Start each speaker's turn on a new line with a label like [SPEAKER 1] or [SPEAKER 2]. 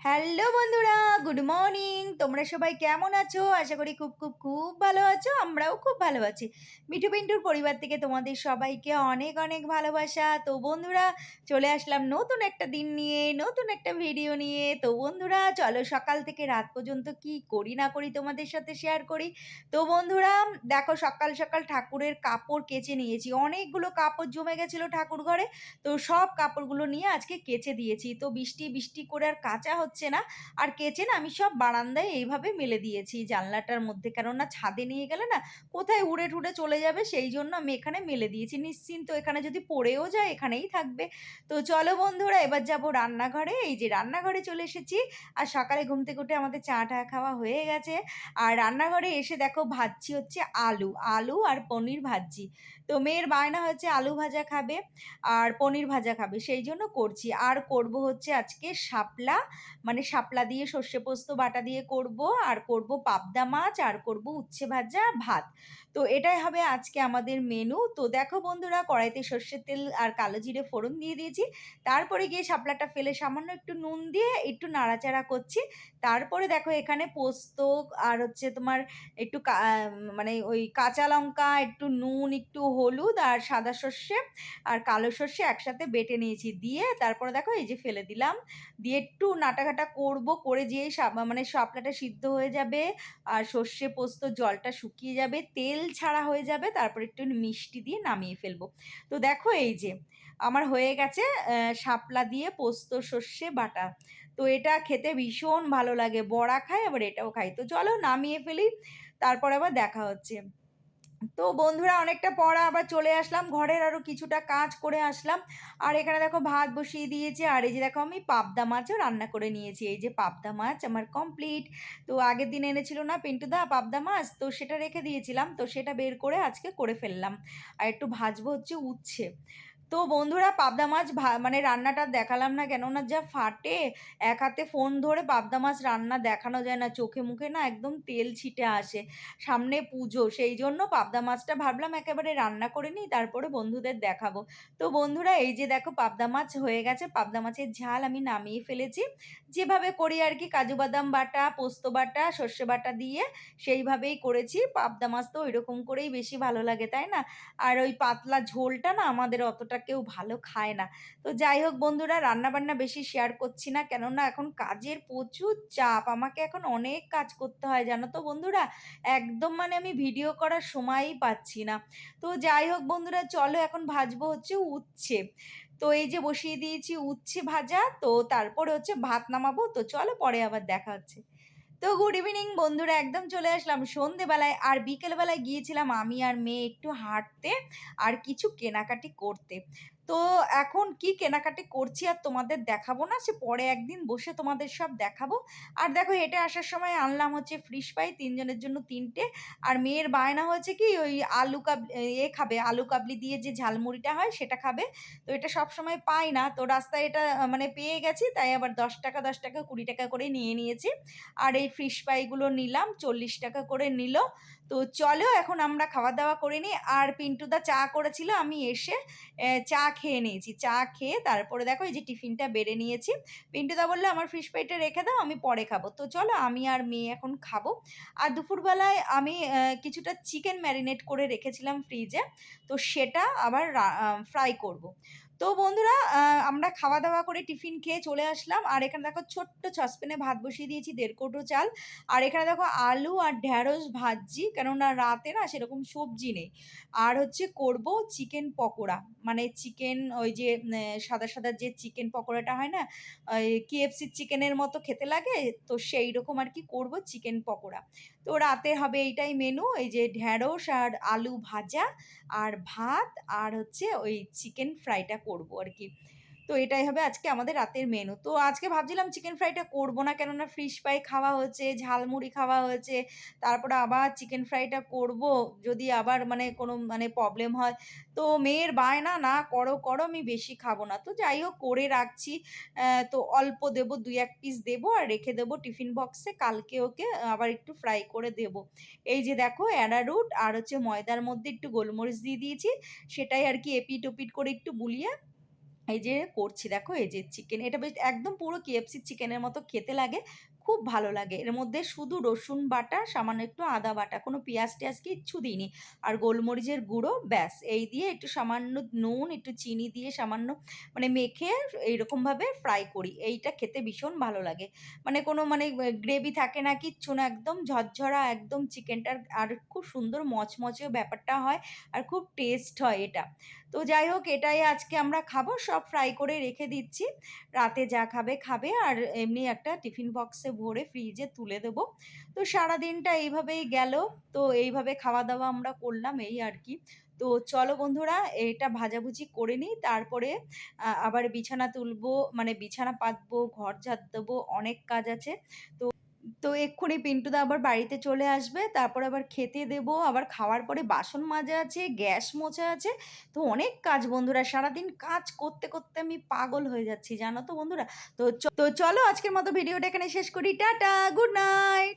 [SPEAKER 1] Hello বন্ধুরা, good morning. তোমরা সবাই কেমন আছো? আশা করি খুব খুব খুব ভালো আছো, আমরাও খুব ভালো আছি। মিঠু পিন্টুর পরিবার থেকে তোমাদের সবাইকে অনেক অনেক ভালোবাসা। তো বন্ধুরা, চলে আসলাম নতুন একটা দিন নিয়ে, নতুন একটা ভিডিও নিয়ে। তো বন্ধুরা, চলো সকাল থেকে রাত পর্যন্ত কি করি, না করি তোমাদের সাথে শেয়ার করি। তো বন্ধুরা, দেখো সকাল সকাল ঠাকুরের কাপড় কেচে নিয়েছি। অনেকগুলো কাপড় জমে গেছিল ঠাকুর ঘরে। তো সব কাপড়গুলো নিয়ে আজকে কেচে দিয়েছি। তো বৃষ্টি বৃষ্টি করে আর কাঁচা হচ্ছে না। আর কেচে না আমি সব বারান্দায় এইভাবে মেলে দিয়েছি জানলাটার মধ্যে। কেননা ছাদে নিয়ে গেলে না কোথায় উড়ে ঠুড়ে চলে যাবে সেই জন্য আমি এখানে মেলে দিয়েছি। নিশ্চিন্ত এখানে যদি পড়েও যায় এখানেই থাকবে। তো চলো বন্ধুরা এবার যাব রান্নাঘরে। এই যে রান্নাঘরে চলে এসেছি। আর সকালে ঘুম থেকে উঠে আমাদের চা টা খাওয়া হয়ে গেছে। আর রান্নাঘরে এসে দেখো ভাজছি হচ্ছে আলু। আলু আর পনির ভাজছি। তো মেয়ের বায়না হচ্ছে আলু ভাজা খাবে আর পনির ভাজা খাবে, সেই জন্য করছি। আর করব হচ্ছে আজকে শাপলা মানে শাপলা দিয়ে সর্ষে পোস্ত বাটা দিয়ে করব, আর করব পাবদা মাছ, আর করব উচ্ছে ভাজা ভাত। তো এটাই হবে আজকে আমাদের মেনু তো দেখো বন্ধুরা, কড়াইতে সর্ষের তেল আর কালো জিরে ফোড়ন দিয়ে দিয়েছি। তারপরে গিয়ে শাপলাটা ফেলে সামান্য একটু নুন দিয়ে একটু নাড়াচাড়া করছি। তারপরে দেখো এখানে পোস্ত আর হচ্ছে তোমার একটু মানে ওই কাঁচা লঙ্কা, একটু নুন, একটু হলুদ আর সাদা সর্ষে আর কালো সর্ষে একসাথে বেটে নিয়েছি। দিয়ে তারপরে দেখো এই যে ফেলে দিলাম। দিয়ে একটু নাটাঘাটা করব করে দিয়ে মানে শাপলাটা সিদ্ধ হয়ে যাবে আর সর্ষে পোস্ত জলটা শুকিয়ে যাবে। তেল ছাড়া হয়ে যাবে। তারপর একটু মিষ্টি দিয়ে নামিয়ে ফেলব। তো দেখো এই যে আমার হয়ে গেছে শাপলা দিয়ে পোস্ত, সর্ষে, বাটা। তো এটা খেতে ভীষণ ভালো লাগে। বড়া খাই, আবার এটাও খাই। তো চলো নামিয়ে ফেলি। তারপর আবার দেখা হচ্ছে। তো বন্ধুরা অনেকটা পড়া আবার চলে আসলাম, ঘরের আরও কিছুটা কাজ করে আসলাম। আর এখানে দেখো ভাত বসিয়ে দিয়েছে, আর এই যে দেখো আমি পাবদা মাছও রান্না করে নিয়েছি। এই যে পাবদা মাছ আমার কমপ্লিট তো আগের দিন এনেছিল না পিন্টুদা পাবদা মাছ, তো সেটা রেখে দিয়েছিলাম, তো সেটা বের করে আজকে করে ফেললাম। আর একটু ভাজবো হচ্ছে উচ্ছে। তো বন্ধুরা পাবদা মাছ মানে রান্নাটা দেখালাম না কেননা যা ফাটে, এক হাতে ফোন ধরে পাবদা মাছ রান্না দেখানো যায় না, চোখে মুখে না একদম তেল ছিটে আসে, সামনে পুজো, সেই জন্য পাবদা মাছটা ভাবলাম একেবারে রান্না করে নিই, তারপরে বন্ধুদের দেখাবো। তো বন্ধুরা, এই যে দেখো পাবদা মাছ হয়ে গেছে, পাবদা মাছের ঝাল আমি নামিয়ে ফেলেছি। যেভাবে করি আর কি, কাজু বাদাম বাটা, পোস্ত বাটা, সর্ষে বাটা দিয়ে সেইভাবেই করেছি। পাবদা মাছ তো ওই রকম করেই বেশি ভালো লাগে, তাই না? আর ওই পাতলা ঝোলটা না আমাদের অতটা কেউ ভালো খায় না। তো যাই হোক বন্ধুরা, রান্নাবান্না বেশি শেয়ার করছি না, কেননা এখন কাজের প্রচুর চাপ। আমাকে এখন অনেক কাজ করতে হয়, জানো তো বন্ধুরা? একদম মানে আমি ভিডিও করার সময়ই পাচ্ছি না। তো যাই হোক বন্ধুরা, চলো এখন ভাজবো হচ্ছে উচ্ছে। তো এই যে বসিয়ে দিয়েছি উচ্ছে ভাজা, তো তারপরে হচ্ছে ভাত নামাবো। তো চলো পরে আবার দেখা হচ্ছে। তো গুড ইভিনিং বন্ধুরা, একদম চলে আসলাম সন্ধেবেলায়। আর বিকেলবেলায় গিয়েছিলাম আমি আর মেয়ে একটু হাঁটতে আর কিছু কেনাকাটি করতে। তো এখন কি কেনাকাটি করছি আর তোমাদের দেখাবো না? সে পরে একদিন বসে তোমাদের সব দেখাবো। আর দেখো হেঁটে আসার সময় আনলাম হচ্ছে ফ্রিশ পাই তিনজনের জন্য তিনটে। আর মেয়ের বায়না হয়েছে কি, ওই আলু কাবলি, এ খাবে, আলু কাবলি দিয়ে যে ঝালমুড়িটা হয় সেটা খাবে। তো এটা সব সময় পাই না। তো রাস্তায় এটা মানে পেয়ে গেছি, তাই আবার দশ টাকা দশ টাকা, কুড়ি টাকা করে নিয়ে নিয়েছি। আর এই ফ্রিশ পাইগুলো নিলাম, চল্লিশ টাকা করে নিল। তো চলো এখন আমরা খাওয়া দাওয়া করে নিই। আর পিন্টুদা চা করেছিল, আমি এসে চা খেয়ে নিয়েছি। চা খেয়ে তারপরে দেখো এই যে টিফিনটা বেড়ে নিয়েছি। পিন্টুদা বলল, আমার ফিশ ফ্রাইটা রেখে দাও, আমি পরে খাব। তো চলো আমি আর মেয়ে এখন খাব। আর দুপুরবেলায় আমি কিছুটা চিকেন ম্যারিনেট করে রেখেছিলাম ফ্রিজে তো সেটা আবার ফ্রাই করব। তো বন্ধুরা আমরা খাওয়া দাওয়া করে টিফিন খেয়ে চলে আসলাম। আর এখানে দেখো ছোট্ট সসপ্যানে ভাত বসিয়ে দিয়েছি, দেড় কৌটো চাল। আর এখানে দেখো আলু আর ঢ্যাঁড়স ভাজি কেননা রাতে না সেরকম সবজি নেই। আর হচ্ছে করব চিকেন পকোড়া। মানে চিকেন ওই যে সাদা সাদা যে চিকেন পকোড়াটা হয় না কেএফসি চিকেনের মতো খেতে লাগে, তো সেই রকম আর কি করব চিকেন পকোড়া। তো রাতে হবে এইটাই মেনু এই যে ঢ্যাঁড়স আর আলু ভাজা, আর ভাত, আর হচ্ছে ওই চিকেন ফ্রাইটা করব আর কি তো এটাই হবে আজকে আমাদের রাতের মেনু তো আজকে ভাবছিলাম চিকেন ফ্রাইটা করব না, কেননা ফিশ ফ্রাই খাওয়া হয়েছে ঝালমুড়ি খাওয়া হয়েছে তারপরে আবার চিকেন ফ্রাইটা করব, যদি আবার মানে কোনো মানে প্রবলেম হয়। তো মেয়ের বায়না না না করো করো, আমি বেশি খাব না। তো যাই হোক, করে রাখছি। তো অল্প দেবো, দুই এক পিস দেবো আর রেখে দেবো টিফিন বক্সে কালকে ওকে আবার একটু ফ্রাই করে দেব। এই যে দেখো অ্যাডারুট আর হচ্ছে ময়দার মধ্যে একটু গোলমরিচ দিয়ে দিয়েছি, সেটাই আর কি এপিট ওপিট করে একটু বুলিয়ে এই যে করছি, দেখো এই যে চিকেন এটা বেশ একদম পুরো কেএফসি চিকেনের মতো খেতে লাগে। খুব ভালো লাগে। এর মধ্যে শুধু রসুন বাটা, সামান্য একটু আদা বাটা, কোনো পেঁয়াজ টেয়াজ কিচ্ছু দিইনি। আর গোলমরিচের গুঁড়ো, ব্যাস। এই দিয়ে একটু সামান্য নুন, একটু চিনি দিয়ে সামান্য মানে মেখে এইরকমভাবে ফ্রাই করি। এইটা খেতে ভীষণ ভালো লাগে। মানে কোনো মানে গ্রেভি থাকে না কিচ্ছু না, একদম ঝরঝরা, একদম চিকেনটার আর খুব সুন্দর মচমচে ব্যাপারটা হয় আর খুব টেস্ট হয় এটা। তো যাই হোক, এটাই আজকে আমরা খাব। সব ফ্রাই করে রেখে দিচ্ছি। রাতে যা খাবে খাবে। আর এমনি একটা টিফিন বক্সে ভরে ফ্রিজে তুলে দেব। তো সারা দিনটা এইভাবেই গেল। তো এইভাবে খাওয়া দাওয়া আমরা করলাম এই আর কি। তো চলো বন্ধুরা, এটা ভাজাভুজি করে নিই। তারপরে আবার বিছানা তুলবো মানে বিছানা পাতবো, ঘর ঝাড় দেবো, অনেক কাজ আছে। তো তো এক্ষুনি পিন্টুদা আবার বাড়িতে চলে আসবে, তারপর আবার খেতে দেব, আবার খাওয়ার পরে বাসন মাজা আছে, গ্যাস মোছা আছে, তো অনেক কাজ বন্ধুরা, সারাদিন কাজ করতে করতে আমি পাগল হয়ে যাচ্ছি, জানো তো বন্ধুরা? তো তো চলো আজকের মতো ভিডিওটা এখানে শেষ করি, টাটা, গুড নাইট!